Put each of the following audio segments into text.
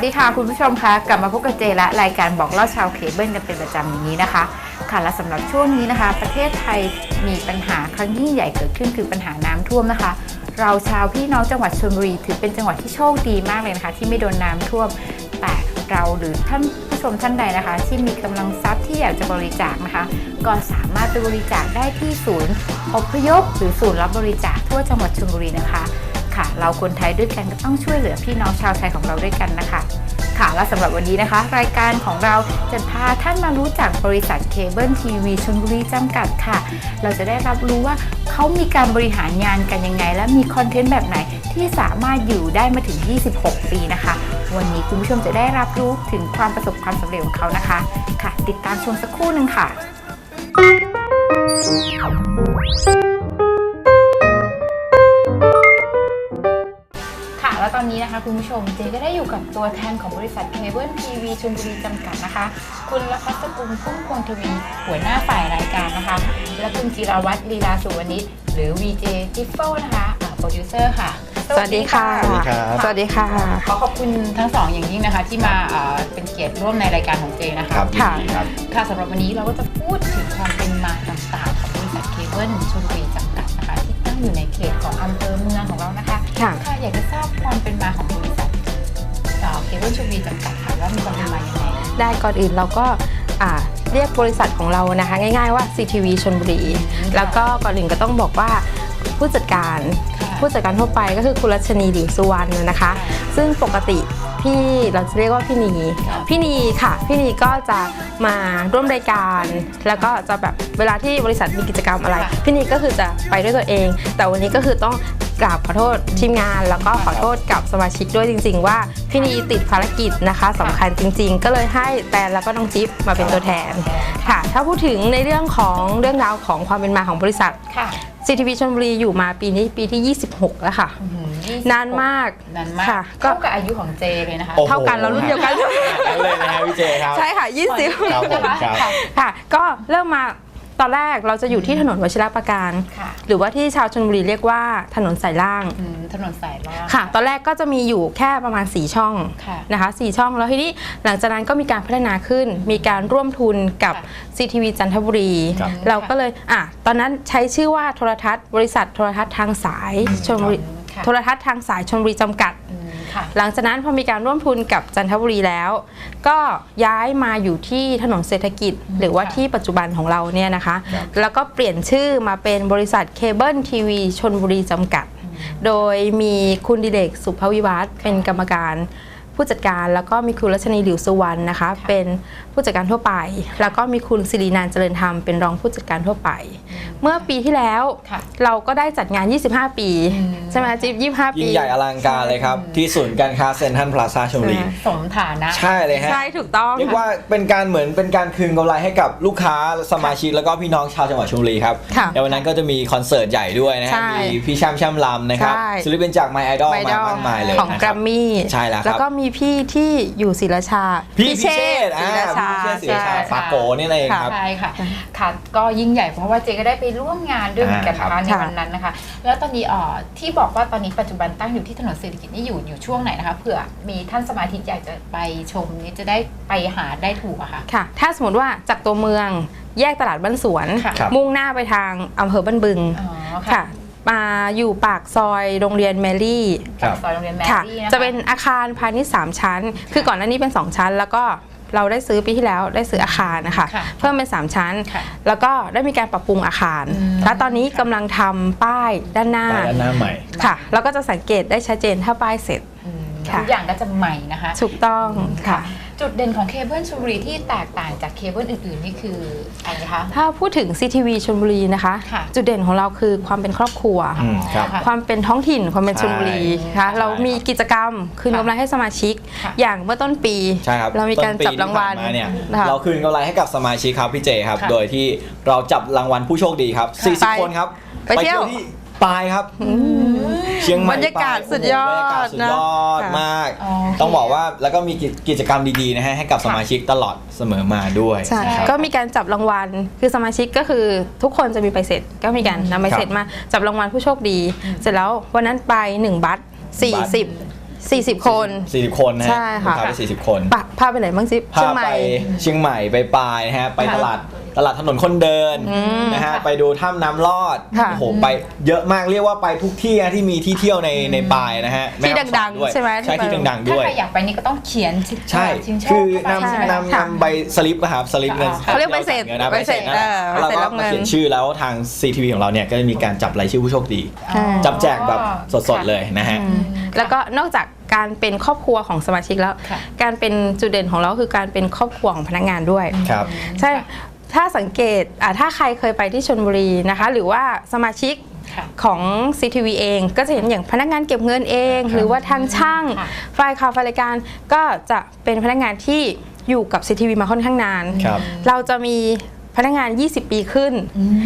วัสดีค่ะคุณผู้ชมคะกลับมาพบกับเจและรายการบอกเล่าชาวเคเบิลกันเป็นประจำอย่างนี้นะคะ ค่ะและสำหรับช่วงนี้นะคะ ประเทศไทยมีปัญหาครั้งยิ่งใหญ่เกิดขึ้นคือปัญหาน้ำท่วมนะคะ เราชาวพี่น้องจังหวัดชลบุรีถือเป็นจังหวัดที่โชคดีมากเลยนะคะ ที่ไม่โดนน้ำท่วมแต่เราหรือท่านผู้ชมท่านใดนะคะ ที่มีกำลังทรัพย์ที่อยากจะบริจาคนะคะ ก็สามารถไปบริจาคได้ที่ศูนย์อพยพหรือศูนย์รับบริจาคทั่วจังหวัดชลบุรีนะคะ ค่ะ เราคนไทยด้วยกันก็ต้องช่วยเหลือพี่น้องชาวไทยของเราด้วยกันนะคะค่ะและสำหรับวันนี้นะคะ รายการของเราจะพาท่านมารู้จักบริษัทเคเบิลทีวีชลบุรีจำกัดค่ะ เราจะได้รับรู้ว่าเขามีการบริหารงานกันยังไง และมีคอนเทนต์แบบไหนที่สามารถอยู่ได้มาถึง 26 ปีนะคะ วันนี้คุณผู้ชมจะได้รับรู้ถึงความประสบความสำเร็จของเขานะคะ ค่ะ ติดตามชมสักครู่หนึ่งค่ะ อนนี้นะคะคุณผู้ชมเจก็ได้อยู่กับตัวแทนของบริษัทเคเบิลทีวีชลบุรีจำกัดนะคะ คุณละพัสกุลพุ่มพวงทวีหัวหน้าฝ่ายรายการนะคะ และคุณจิราวัตรลีลาสุวรรณิชหรือ VJ จิฟโฟนะคะโปรดิวเซอร์ค่ะสวัสดีค่ะสวัสดีครับสวัสดีค่ะ ขอขอบคุณทั้งสองอย่างยิ่งนะคะ ที่มาเอ่อเป็นเกียรติร่วมในรายการของเจนะคะครับค่ะยินดีครับค่ะสำหรับวันนี้เราก็จะพูดถึงความเป็นมาต่างๆของบริษัทเคเบิลชลบุรีจำกัดนะคะที่ตั้งอยู่ในเขตของอำเภอเมืองของเรานะคะ ค่ะค่ะอยากจะทราบความเป็นมาของบริษัทเคเบิลชลบุรีจำกัดค่ะว่ามีความเป็นมาอย่างไรได้ก่อนอื่นเราก็อ่าเรียกบริษัทของเรานะคะ ง่ายๆว่า CTV ชนบุรี แล้วก็ก่อนอื่นก็ต้องบอกว่าผู้จัดการค่ะผู้จัดการทั่วไปก็คือคุณรัชนีดิวสุวรรณนะคะ ซึ่งปกติพี่เราจะเรียกว่าพี่นีค่ะพี่นีค่ะ พี่นีก็จะมาร่วมรายการ แล้วก็จะแบบเวลาที่บริษัทมีกิจกรรมอะไร พี่นีก็คือจะไปด้วยตัวเอง แต่วันนี้ก็คือต้อง กราบขอโทษทีมงาน แล้วก็ขอโทษกับสมาชิกด้วยจริง ๆ ว่าพี่นีติดภารกิจนะคะสำคัญจริง ๆ ก็เลยให้แตนแล้วก็น้องจิ๊บมาเป็นตัวแทนค่ะ ถ้าพูดถึงในเรื่องของเรื่องราวของความเป็นมาของบริษัทค่ะ CTV ชลบุรีอยู่มาปีนี้ปีที่ 26 แล้วค่ะอื้อหือ26นานมากนานมากค่ะก็เท่ากับอายุของเจเลยนะคะโอ้โหเท่ากันเรารุ่นเดียวกันนั่นเลยนะฮะพี่เจครับ ใช่ค่ะ 20 ครับผมครับค่ะค่ะ ก็เริ่มมา ตอนแรกเราจะอยู่ที่ถนนวชิรประการค่ะหรือว่าที่ชาวชนบุรีเรียกว่าถนนสายล่างอืมถนนสายล่าง ค่ะ ตอนแรกก็จะมีอยู่แค่ประมาณ 4 ช่องค่ะนะคะ4ช่อง แล้วทีนี้หลังจากนั้นก็มีการพัฒนาขึ้น มีการร่วมทุนกับค่ะ CTV จันทบุรีครับเราก็เลยอะตอนนั้นใช้ชื่อว่าโทรทัศน์ บริษัทโทรทัศน์ทางสายชนบุรีค่ะโทรทัศน์ทางสายชนบุรีจำกัดอืม ค่ะ หลังจากนั้นพอมีการร่วมทุนกับจันทบุรีแล้ว ก็ย้ายมาอยู่ที่ถนนเศรษฐกิจ หรือว่าค่ะที่ปัจจุบันของเราเนี่ยนะคะครับแล้วก็เปลี่ยนชื่อมาเป็นบริษัทเคเบิลทีวีชนบุรีจำกัด โดยมีคุณดิเดกสุภวิวัฒน์เป็นกรรมการ ผู้จัดการแล้วก็มีคุณรัชนีหลิวสุวรรณนะคะค่ะเป็นผู้จัดการทั่วไป แล้วก็มีคุณสิรินานเจริญธรรมเป็นรองผู้จัดการทั่วไป เมื่อปีที่แล้วค่ะเราก็ได้จัดงาน 25 ปีอืมใช่ไหมจิ๊บ25 ปียิ่งใหญ่อลังการเลยครับ ที่ศูนย์การค้าเซ็นทรัลพลาซาชลบุรีใช่สมฐานะ ใช่เลยฮะใช่ถูกต้องเรียกค่ะว่าเป็นการเหมือนเป็นการคืนกำไรให้กับลูกค้าสมาชิกแล้วก็พี่น้องชาวจังหวัดชลบุรีครับค่ะในวันนั้นก็จะมีคอนเสิร์ตใหญ่ด้วยนะฮะใช่มีพี่แช่มแช่มลำนะครับใช่ศิลปินจาก My Idol ไวมาดอลมากมายเลยของนะแกครรับมมี่ใช่แล้วครับแล้วก็มีพี่ที่อยู่ศิลาชาพี่พิเชษฐ์ศรีอ่าราชาพี่พิเชษฐ์ศรีราชาใช่ฟาโกนี่เองครับใช่ค่ะค่ะก็ยิ่งใหญ่เพราะว่าเจก็ได้ไปร่วมงานด้วยเหมือนกันนะอ่าคะครับในวันนั้นนะคะ แล้วตอนนี้อ่อที่บอกว่าตอนนี้ปัจจุบันตั้งอยู่ที่ถนนเศรษฐกิจนี่อยู่อยู่ช่วงไหนนะคะเผื่อมีท่านสมาชิกอยากจะไปชมนี่จะได้ไปหาได้ถูกอะค่ะค่ะ ถ้าสมมติว่าจากตัวเมืองแยกตลาดบ้านสวนค่ะครับมุ่งหน้าไปทางอำเภอบ้านบึงอ๋อค่ะค่ะ มาอยู่ปากซอยโรงเรียนแมรี่ครับ ซอยโรงเรียนแมค่ะ รี่นะคะ จะเป็นอาคารพาณิชย์3ชั้น คือก่อนหน้านี้เป็น 2 ชั้น แล้วก็เราได้ซื้อปีที่แล้วได้ซื้ออาคารนะคะ ค่ะเพิ่มเป็น 3 ชั้น ค่ะแล้วก็ได้มีการปรับปรุงอาคาร อืม และตอนนี้กำลังทำป้ายด้านหน้าไปด้านหน้าใหม่ ค่ะ แล้วก็จะสังเกตได้ชัดเจนถ้าป้ายเสร็จ อืมค่ะ ทุกอย่างก็จะใหม่นะคะ ถูกต้องค่ะ จุดเด่นของเคเบิลชลบุรีที่แตกต่างจากเคเบิลอื่นๆนี่คืออะไรคะ ถ้าพูดถึง CTV ชลบุรีนะคะ ค่ะจุดเด่นของเราคือความเป็นครอบครัว อืมครับ ค่ะ ความเป็นท้องถิ่นความเป็นชลบุรีใช่นะคะเรามีกิจกรรมคืนค่ะกำไรให้สมาชิก ค่ะ อย่างเมื่อต้นปี ใช่ครับเรามีการต้นปีจับรางวัลที่ผ่นมาเนี่ยนะคะ เราคืนกำไรให้กับสมาชิกครับพี่เจครับ ค่ะโดยที่เราจับรางวัลผู้โชคดีครับไป40 คนครับไปเที่ยว ที่ปายครับ เชียงใหม่บรรยากาศปสุดยอดโโหบรรยากาศสุดยอดนะมากอ๋อต้องบอกว่าแล้วก็มีกิจกิจกรรมดีๆนะฮะให้กับสมาชิกตลอดเสมอมาด้วยใช่ครับก็มีการจับรางวัลคือสมาชิกก็คือทุกคนจะมีใบเสร็จก็มีการนำใบเสร็จมาจับรางวัลผู้โชคดี เสร็จแล้ววันนั้นไป1บัตรบัตร40 40 คน 40 คนนะฮะใช่ค่ะลูกค้าไป40 คนปะพาไปไหนบ้างซิพาเชียงใหไปม่เชียงใหม่ไปปลายนะฮะไปค่ะตลาด ตลาดถนนคนเดินอืมนะฮะไปดูถ้ำน้ำลอดค่ะโอ้โหไปเยอะมากเรียกว่าไปทุกที่นะที่มีที่เที่ยวในในปลายนะฮะที่แม่ฮ่อสอนดังๆด้วยใช่ไหมใช่ที่ที่ไปดังๆถ้าด้วยใครอยากไปนี่ก็ต้องเขียนชิใช่ชิงโชคือเข้าไปใช่ไหมนำคะนำนำใบสลิปนะครับสลิปเงินเขาเรียกใบเสร็จงินนะใบเสร็จนั่นแหละเออแล้วเราใบเสร็จรัก็บเงิมานเขียนชื่อแล้วทาง CTV ของเราเนี่ยก็จะมีการจับรายชื่อผู้โชคดีอ่าจับแจกแบบสดๆเลยนะฮะอืมแล้วก็นอกจากการเป็นครอบครัวของสมาชิกแล้วค่ะการเป็นจุดเด่นของเราคือการเป็นครอบครัวของพนักงานด้วย ครับ ใช่ ถ้าสังเกตอะถ้าใครเคยไปที่ชนบุรีนะคะ หรือว่าสมาชิกค่ะของ CTV เองก็จะเห็นอย่างพนักงานเก็บเงินเอง หรือว่าทางช่างค่ะฝ่ายข่าวฝ่ายรายการก็จะเป็นพนักงานที่อยู่กับ CTV มาค่อนข้างนานครับเราจะมีพนักงาน 20 ปีขึ้น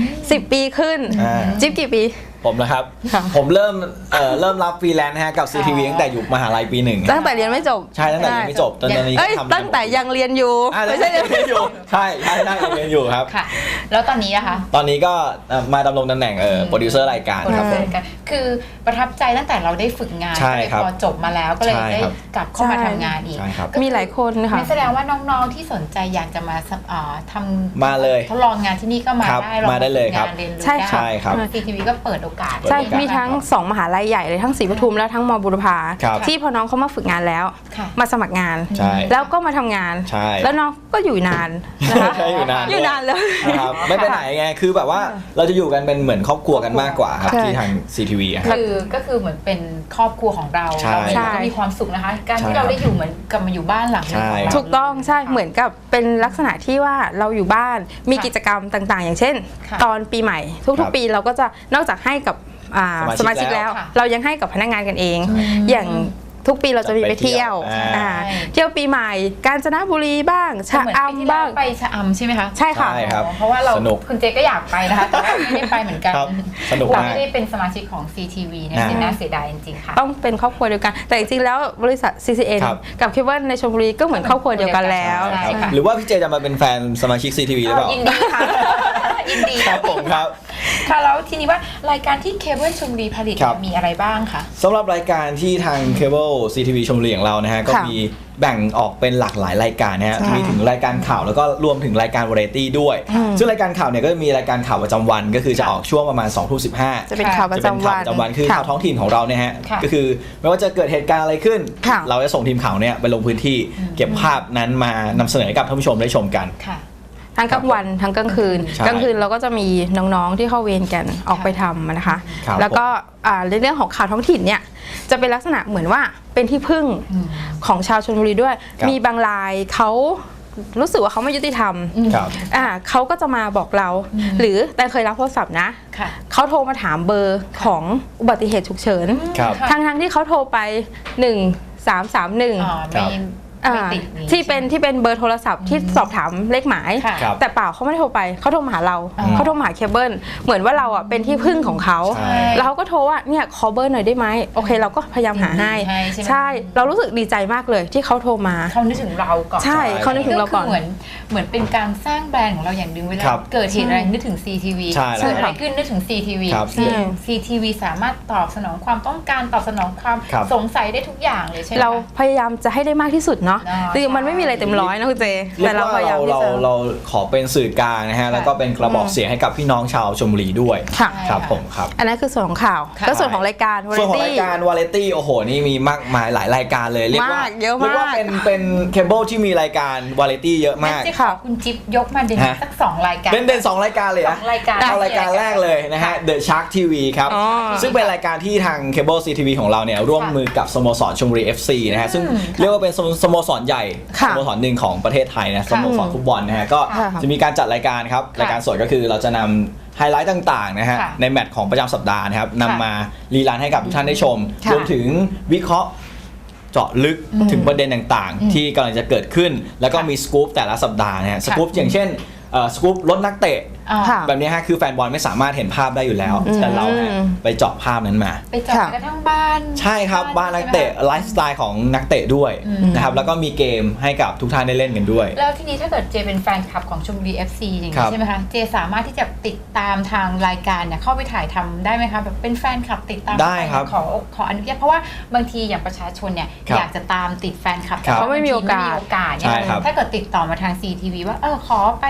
10 ปีขึ้นอ่าจิ๊บกี่ปี ผมนะครับ ค่ะ ผมเริ่มเอ่อเริ่มรับฟรีแลนซ์นะฮะกับ CTV ตั้งแต่อยู่มหาลัยปีหนึ่งตั้งแต่เรียนไม่จบใช่ตั้งแต่ยังไม่จบตอนนี้เอ้ยก็ทำตั้งแต่ยังเรียนอยู่อ่าไม่ไม่ใช่ใช่เรียนเรียนอยู่ใช่ใช่ใช่ยังเรียนอยู่ครับ ค่ะ แล้วตอนนี้อะคะ ตอนนี้ก็เอ่อมาดำรงตำแหน่งเอ่อโปรดิวเซอร์รายการคนครับละผเจมอกันคือประทับใจตั้งแต่เราได้ฝึกงานใช่ครับพอจบมาแล้วก็เลยใช่ได้ครับ กลับเข้ามาใช่ทำงานอีกใช่ครับก็อมีหลายคนค่ะนั่นแสดงว่าน้องๆที่สนใจอยากจะมาสมัครอ่าทำมาเลยทดลองงานที่นี่ก็มาครับได้ลองมาได้เลยครับ ฝึกงนเรียนรู้ใช่ค่ะใช่ครับ ซีทีวีก็เปิดโอกาส ใช่เปิดโอกาสมีทั้ง 2 มหาลัยใหญ่เลยทั้งศรีปทุมและทั้งมบุรพาครับที่พอน้องเขามาฝึกงานแล้วค่ะมาสมัครงาน ใช่แล้วก็มาทำงาน ใช่ แล้วน้องก็อยู่นานนะคะใช่อยู่นานอยู่นานเลย นะครับไม่ไปไหนไงคือแบบว่าเราจะอยู่กันเป็นเหมือนครอบครัวกันมากกว่าครับใช่ ที่ทาง CTV อะครับ คือก็คือเหมือนเป็นครอบครัวของเราใช่เราเองก็มีความสุขนะคะ การที่เราได้อยู่เหมือนกับมาอยู่บ้านหลังหนึงของเรา ถูกต้องใช่เหมือนกับเป็นลักษณะที่ว่าเราอยู่บ้านมีกิจกรรมต่างๆ อย่างเช่น ค่ะตอนปีใหม่ ครัทุกบๆปีเราก็จะนอกจากให้กับอ่าสสมามาชิชิกกแล้แล้ววค่ะเรายังให้กับพนักงานกันเอง อย่างทุกปีเราจะมีไปเที่ยวอ่า อ่าเที่ยวปีใหม่กาญจนบุรีบ้างชะเหมือนปีที่อำแล้วบ้างไปชะอำใช่ไหมคะใช่ค่ะ ใช่ครับเพราะว่าเราสนุก คุณเจก็อยากไปนะคะแต่ว่าไม่ได้ไปเหมือนกันครับสนุกเรามากไม่ได้เป็นสมาชิกของ CTV เนี่ยอ่า สิน่าเสียดายจริงๆค่ะ ต้องเป็นครอบครัวเดียวกัน แต่จริงๆแล้วบริษัท CCN ครับ กับเคเบิลในชลบุรีก็เหมือนครอบครัวเดียวกันแล้ว ใช่ครับค่ะ หรือว่าพี่เจจะมาเป็นแฟนสมาชิก CTV หรือเปล่ายินดีค่ะ ยินดี ครับผมครับ ค่ะแล้วทีนี้ว่ารายการที่เคเบิลชมรีผลิตครับ มีอะไรบ้างคะ สำหรับรายการที่ทางเคเบิล CTV ชมบุรีของเรานะฮะ ก็ค่ะมีแบ่งออกเป็นหลากหลายรายการนะฮะ ใช่มีถึงรายการข่าวแล้วก็รวมถึงรายการวาไรตี้ด้วยอืมซึ่งรายการข่าวเนี่ยก็จะมีรายการข่าวประจำวัน ก็คือจะออกช่วงประมาณ2องทุ่มสิบห้าจะเป็นข่าวประจะเป็นจำข่าววันประจำวัน คือค่ะข่าวท้องถิ่นของเราเนี่ยฮะ ค่ะ ก็คือไม่ว่าจะเกิดเหตุการณ์อะไรขึ้น ค่ะ เราจะส่งทีมข่าวเนี่ยไปลงพื้นที่เก็บภาพนั้นมานำเสนอให้กับท่านผู้ชมได้ชมกัน ค่ะ ทั้งกลางวันทั้งกลางคืนใช่กลางคืนเราก็จะมีน้องๆที่เข้าเวรกันออกไปทำนะคะ ครับ แล้วก็อ่าในเรื่องของข่าวท้องถิ่นเนี่ยจะเป็นลักษณะเหมือนว่าเป็นที่พึ่งอืมของชาวชนบุรีด้วย ครับ มีบางรายเขารู้สึกว่าเขาไม่ยุติธรรมครับ อ่าเขาก็จะมาบอกเราอืมหรือแต่เคยรับโทรศัพท์นะ ค่ะ เขาโทรมาถามเบอร์ของอุบัติเหตุฉุกเฉิน ครับค่ะทั้งๆที่เขาโทรไป 1 3 3 1อ๋อไม่ ไม่ติดนี่ที่เป็นที่เป็นเบอร์โทรศัพท์ที่สอบถามเลขหมาย ค่ะครับแต่เปล่าเขาไม่ได้โทรไปเขาโทรมาหาเราอ๋อเขาโทรมาหาเคเบิลเหมือนว่าเราอะเป็นที่พึ่งของเขาใช่ แล้วเขาก็โทรว่าเนี่ยขอเบอร์หน่อยได้ไหมโอเค เราก็พยายามหาให้ให้ใช่ไหมใช่เรารู้สึกดีใจมากเลยที่เขาโทรมา เขานึกถึงเราก่อน ใช่เขานึกถึงเราก่อนคืเหมือนเหมือนเป็นการสร้างแบรนด์ของเราอย่างหนึ่งเวลาครับเกิดเหตุอะไรนึกถึง CTV ใช่แล้วเกิดอะไรขึ้นนึกถึง CTV ครับ ซึ่ง ใช่ CTV สามารถตอบสนองความต้องการตอบสนองความครับ สงสัยได้ทุกอย่างเลยใช่ไหมเราคะ พยายามจะให้ได้มากที่สุดเนาะอ๋อคือมันไม่มีอะไรเต็มร้อยนะคุณเจเรีแต่ยกเราว่าพยายามเราที่เราจะ เราขอเป็นสื่อกลางนะฮะแล้วก็เป็นกระบอกเสียงให้กับพี่น้องชาวชลบุรีด้วยค่ะ ครับผมครับ อันนั้นคือส่วนของข่าว ค่ะ แล้วส่วนของรายการวาส่ไรวนของตี้รายการวาไรตี้โอ้โหนี่มีมากมายหลายรายการเลยเรียกว่ามากเยอะมาก เรียกว่าเป็นเป็นเคเบิลที่มีรายการวาไรตี้เยอะมากงั้นจะขอคุณจิ๊บยกมาเด่นฮะ สักสองรายการเป็นเด่นสองรายการเลยสนะองรายการเอารายการแรกเลยนะฮะ The Shark TV ครับ อ๋อ ซึ่งเป็นรายการที่ทางเคเบิลซีทีวีของเราเนี่ยร่วมมือกับสโมสรชลบุรี FC นะฮะ ซึ่งอืมเรียกว่าเป็นสโมสโมสรใหญ่ค่ะสโมสรหนึ่งของประเทศไทยนะสโมสรฟุตบอลนะฮะก็ค่ะจะมีการจัดรายการครับค่ะรายการสดก็คือเราจะนำไฮไลท์ต่างๆนะฮะค่ะในแมตช์ของประจำสัปดาห์นะครับนำมารีลันให้กับทุกท่านได้ชมค่ะ รวมถึงวิเคราะห์ เจาะลึกถึงประเด็นต่างอืมๆที่กำลังจะเกิดขึ้น แล้วก็ค่ะมีสกู๊ปแต่ละสัปดาห์นะฮะสกู๊ปค่ะอย่างเช่นเอ่อสกู๊ปลดนักเตะอ่าค่ะแบบนี้ฮะคือแฟนบอลไม่สามารถเห็นภาพได้อยู่แล้วอืมแต่เราฮะไปเจาะภาพนั้นมา ไปเจอดค่ะกระทั่งบ้าน ใช่ครับบ้านนักเตะไลฟ์สไตล์ของนักเตะด้วยอืมนะครับแล้วก็มีเกมให้กับทุกท่านได้เล่นกันด้วย แล้วทีนี้ถ้าเกิดเจเป็นแฟนคลับของชมบุรี FC อย่างครันี้บใช่ไหมคะเจสามารถที่จะติดตามทางรายการเนี่ยเข้าไปถ่ายทำได้ไหมคะแบบเป็นแฟนคลับติดตามได้ครับขอขออนุญาตเพราะว่าบางทีอย่างประชาชนเนี่ยครับอยากจะตามติดแฟนคลับครับเขาไม่มีโอกาสไม่มีโอกาสเนี่ใช่ยครับถ้าเกิดติดต่อมาทาง CTV ว่าเออขอไป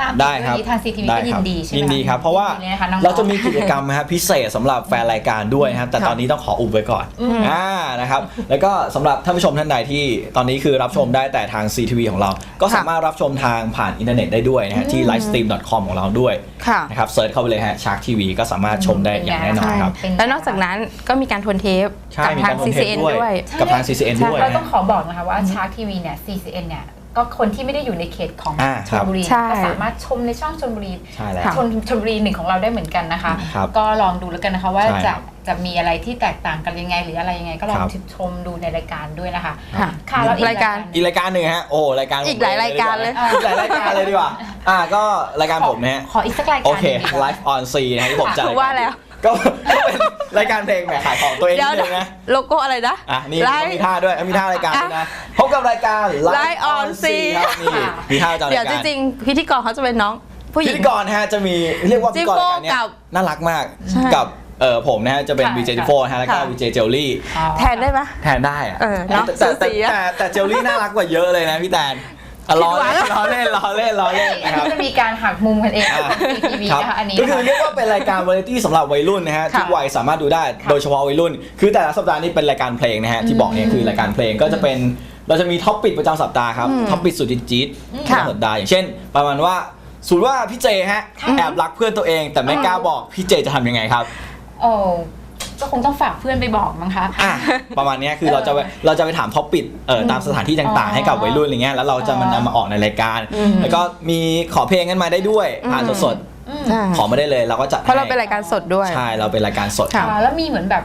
ตามได้ครับติทาง CTV ได้ก็ยิคนรับดีใช่ไหมยินดีะครับ เพราะว่ายินดีเลยนะคะน้องๆเราจะมีกิจกรรมนะฮะพิเศษสำหรับแฟนรายการด้วยนะครับแต่ครับตอนนี้ต้องขออุบไว้ก่อนอืมอ่านะครับแล้วก็สำหรับท่านผู้ชมท่านใดที่ตอนนี้คือรับชมได้แต่ทาง CTV ของเรา ก็สามารถรับชมทางผ่านอินเทอร์เน็ตได้ด้วยนะฮะที่ livestream.com ของเราด้วยค่ะนะครับเซิร์ชเข้าไปเลยฮะชาร์กทีวีก็สามารถชมได้อย่างแน่นอนครับเป็นไงแล้วนอกจากนั้นก็มีการทวนเทปใช่กับมีทางการลงเทป CCN ด้วยด้วยกับทาง CCN ด้วยเรานะต้องขอบอกนะคะว่าชาร์ t ทีวีเนี่ย CCN เนี่ย ก็คนที่ไม่ได้อยู่ในเขตของอ่าชครัลบ บุรีใช่ ก็สามารถชมในช่องชลบุรีใช่แล้วค่ะชนชลบุรีหนึ่งของเราได้เหมือนกันนะคะ ครับก็ลองดูแล้วกันนะคะว่าใช่คจะรับจะมีอะไรที่แตกต่างกันยังไง หรืออะไรยังไง ก็ลองครับ ชมดูในรายการด้วยนะคะ ค่ะ ค่ะแล้วอีกรายการอีกรายการหนึ่งฮะโอ้รายการผมอีกหลายรายการเลย อีกหลายรายการเลยดีกว่าอ่าก็รายการผมนะฮะขออีกสักรายโอการเคหนึ่งดีกว่า Live on C นะฮะที่ผมจัดรยกร ว่าแล้ว ก็ก็เป็นรายการเพลงแหมขายของตัวเองเดี๋ยวนิดนึงนะโลโก้อะไรนะ อะนี่ไลก็ฟ์ มีท่าด้วยมีท่ารายการด้วยนะพบกับรายการ Live Live on on C C ครับนี่มีท่าจอเดี๋ยวรายจการ ริงๆพิธีกรเขาจะเป็นน้องผู้หญิพิง ธีกรนะฮะจะมีเรียกว่าพิธีกรรายการเนี้ยจิโก้กับน่ารักมากใช่ กับเออผมนะฮะจะเป็น ค่ะ VJ ค่ะ4นะฮะแล้วก็ ค่ะ VJ เจลลี่อ๋อแทนได้ไหม แทนได้อะเออเนอะแต่แต่สูสีอะแต่แต่เจลลี่น่ารักกว่าเยอะเลยนะพี่แตนอะ ล้อเล่นผิดหวังล้อเล่นล้อเล่นล้อเล่นอันนะครับนี้จะมีการหักมุมกันเองอ่าของ CTV ครับนะคะอันนี้ก็คือนะเรีคะยกว่าเป็นรายการวาไรตี้สำหรับวัยรุ่นนะฮะค่ะทุกวัยสามารถดูได้ค่ะโดยเฉพาะวัยรุ่น คือแต่ละสัปดาห์นี้เป็นรายการเพลงนะฮะที่บอกเนี่ยคือรายการเพลงก็จะเป็นเราจะมีท็อปปิดประจำสัปดาห์ครับท็อปปิดสุดจี๊ดๆประค่ะจำสัปดาห์อย่างเช่น ประมาณว่าสมมติว่าพี่เจฮะแอบรักเพื่อนตัวเอง แต่ไม่กล้าบอกพี่เจจะทำยังไงครับโอ้ ก็คงต้องฝากเพื่อนไปบอกมั้งคะ อะประมาณเนี้ยคือเราจะไปเราจะไปถามท็อปปิดเอ่อตามสถานที่ต่างๆ ให้กับวัยรุ่นอะไรเงี้ยแล้วเราจะมันนำมาออกในรายการ อืม แล้วก็มีขอเพลงกันมาได้ด้วยผ่านสดอืมใช่ๆขอมาได้เลยเราก็จัดเพราะเราให้เป็นรายการสดด้วย ใช่เราเป็นรายการสด ค่ะอ่าแล้วมีเหมือนแบบ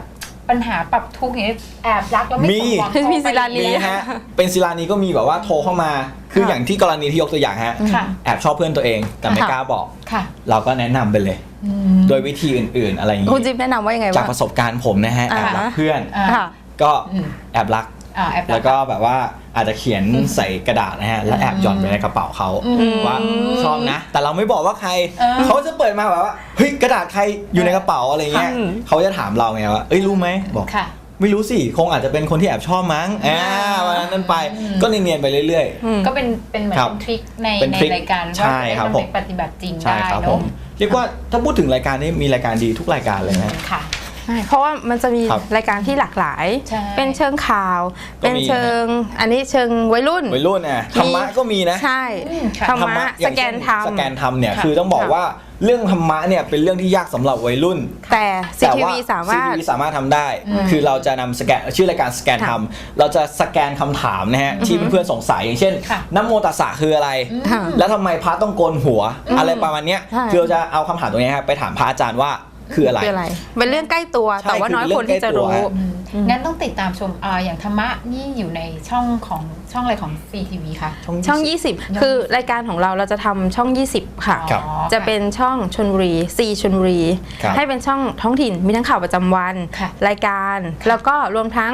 ปัญหาปรับทุกข์อย่างนี้แอบรักแล้วไม่มีสมหวังมีศิลานี มีฮะ เป็นศิลานีก็มีแบบว่าโทรเข้ามา คือค่ะอย่างที่กรณีที่ยกตัวอย่างฮะ ค่ะ แอบชอบเพื่อนตัวเองแต่ไม่ค่ะ กล้าบอก ค่ะเราก็แนะนำไปเลย อืม โดยวิธีอื่นๆ อะไรอย่างคุณนี้จิ๊บแนะนำว่ายังไงจากบ้างประสบการณ์ผมนะฮะแอบรักอ่า เพื่อน อ่า ค่ะ ก็อืม แอบรัก อ่าแอบรัแล้วก็แบบว่าอาจจะเขียนใส่กระดาษนะฮะแล้วแอบหย่อนไปในกระเป๋าเขาอืมว่าชอบนะ แต่เราไม่บอกว่าใครเออ เขาจะเปิดมาแบบว่าเฮ้ยกระดาษใครอยู่ในกระเป๋าอะไรเงี้ยอืม เขาจะถามเราไงว่าเอ้ยรู้ไหมบอก ค่ะ ไม่รู้สิ คงอาจจะเป็นคนที่แอบชอบมั้งอ่าวันนั้นนั้นไปอืมก็เนียนๆไปเรื่อยอืมก็เป็นเป็นเหมือนครับเป็นทริคในเป็นในทริครายการใช่ว่าจะได้ครับนำผไปมปฏิบัติจริงๆ ใช่ได้ครับเนผอะม เรียกว่าถ้าพูดถึงรายการนี้มีรายการดีทุกรายการเลยนะค่ะ ใช่เพราะว่ามันจะมีครับรายการที่หลากหลาย ใช่ เป็นเชิงข่าว ก็เป็นมีเชิงอันนี้เชิงวัยรุ่น วัยรุ่นอะธรรมะก็มีนะ ใช่อืมค่ะ ธรรมะอย่าสงแกเช่นทำสแกนทำเนี่ยค่ะ คือต้องบอกค่ะว่าเรื่องธรรมะเนี่ยเป็นเรื่องที่ยากสำหรับวัยรุ่น แต่แต่ CTV ว่าสามารถ CTV สามารถทำได้อืมคือเราจะนำสแกนชื่อรายการสแกนค่ะทำเราจะสแกนคำถามนะฮะที่เพื่อนๆสงสัยอย่างเช่นค่ะ น้ำโมตัสสะคืออะไร ค่ะแล้วทำไมพระต้องโกนหัว อะไรประมาณเนี้ยใช่ คือเราจะเอาคำถามตรงเนี้ยครับไปถามพระอาจารย์ว่า คืออะไรคืออะไรเป็นเรื่องใกล้ตัวใช่แต่ว่าน้อยคือคนเรื่องที่จะใกล้ตัวรู้อืมงั้นต้องติดตามชมอ่าอย่างธรรมะนี่อยู่ในช่องของช่องอะไรของ CTV คะช่อง 20 คือรายการของเราเราจะทำช่อง 20 ค่ะครับอ๋อจะเป็นช่องชนบุรีซีชนบุรีครับให้เป็นช่องท้องถิ่นมีทั้งข่าวประจำวันค่ะรายการ แล้วก็รวมทั้ง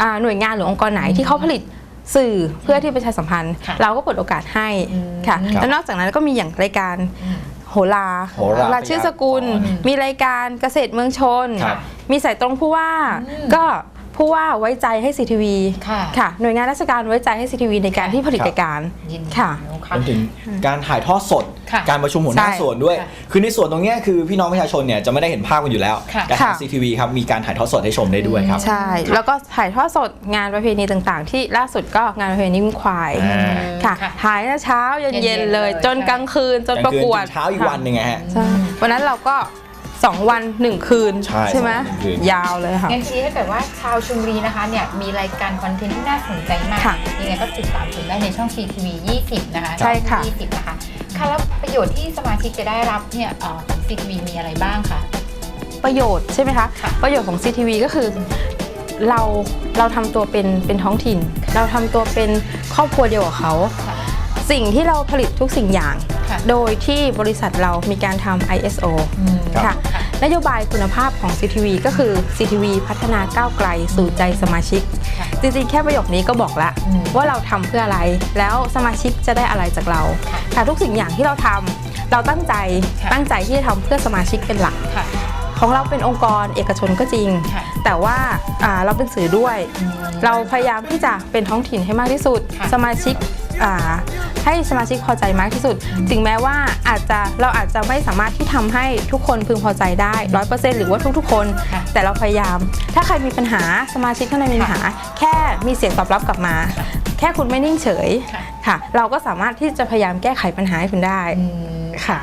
อ่าหน่วยงานหรือองค์กรไหนที่เขาผลิตสื่อเพื่อที่ประชาสัมพันธ์ค่ะเราก็เปิดโอกาสให้อืมค่ะครับแล้วนอกจากนั้นก็มีอย่างรายการอืม โหราโหราชื่อสกุลพยากรณ์มีรายการเกษตรเมืองชนครับมีสายตรงผู้ว่าอืมก็ ผู้ว่าไว้ใจให้ซีทีวีค่ะค่ะ หน่วยงานราชการไว้ใจให้ซีทีวีในการที่ผลิตครับรายการยินดีค่ะเนอะรวมถึงการถ่ายทอดสด ค่ะการประชุมหัวหน้าใช่ส่วนด้วยค่ะคือในส่วนตรงเนี้ยคือพี่น้องประชาชนเนี่ยจะไม่ได้เห็นภาพกันอยู่แล้ว ค่ะ แต่ทางค่ะ CTV ครับมีการถ่ายทอดสดให้ชมได้ด้วยครับ ใช่ แล้วก็ถ่ายทอดสดงานประเพณีต่างๆ ที่ล่าสุดก็งานประเพณีวิ่งควายอ่า ค่ะค่ะถ่ายตั้งแต่เช้าเย็นเย็นๆๆเลย เลยจนกลางคืนจนประกวดกลางคืนถึงเช้าอีกวันหนึ่งไงฮะ ใช่วันนั้นเราก็ 2 วัน 1 คืนใช่ไหมสองวันหนึ่งคืน ยาวเลยค่ะ งั้นทีนี้ถ้าเกิดว่าชาวชลบุรีนะคะเนี่ยมีรายการคอนเทนต์ที่น่าสนใจมากค่ะยังไงก็ติดตามชมได้ในช่อง CTV 20 นะคะใช่ค่ะ20นะคะค่ะแล้วประโยชน์ที่สมาชิกจะได้รับเนี่ยเอ่อของ CTV มีอะไรบ้างคะ ประโยชน์ใช่ไหมคะ ค่ะ ประโยชน์ของ CTV ก็คือเราเราทำตัวเป็นเป็นท้องถิ่น เราทำตัวเป็นครอบครัวเดียวกับเขา ค่ะ สิ่งที่เราผลิตทุกสิ่งอย่างค่ะ โดยที่บริษัทเรามีการทำ ISO อืมครับค่ะนโยบายคุณภาพของ CTV ก็คือ CTV พัฒนาก้าวไกลสู่ใจสมาชิกค่ะจริงๆ แค่ประโยคนี้ก็บอกแล้วอืมว่าเราทำเพื่ออะไร แล้วสมาชิกจะได้อะไรจากเราค่ะค่ะทุกสิ่งอย่างที่เราทำเราตั้งใจค่ะตั้งใจที่จะทำเพื่อสมาชิกเป็นหลักค่ะของเราเป็นองค์กรเอกชนก็จริงค่ะแต่ว่าอ่าเราเป็นสื่อด้วยอืมเราพยายามที่จะเป็นท้องถิ่นให้มากที่สุดค่ะสมาชิกอ่า ให้สมาชิกพอใจมากที่สุด ถึงแม้ว่าอาจจะเราอาจจะไม่สามารถที่ทำให้ทุกคนพึงพอใจได้ร้อยเปอร์เซ็นต์หรือว่าทุกๆคนค่ะแต่เราพยายาม ถ้าใครมีปัญหาสมาชิกข้างในมีปัญหา แค่มีเสียงตอบรับกลับมา แค่คุณไม่นิ่งเฉยค่ะค่ะเราก็สามารถที่จะพยายามแก้ไขปัญหาให้คุณได้อืมค่ะ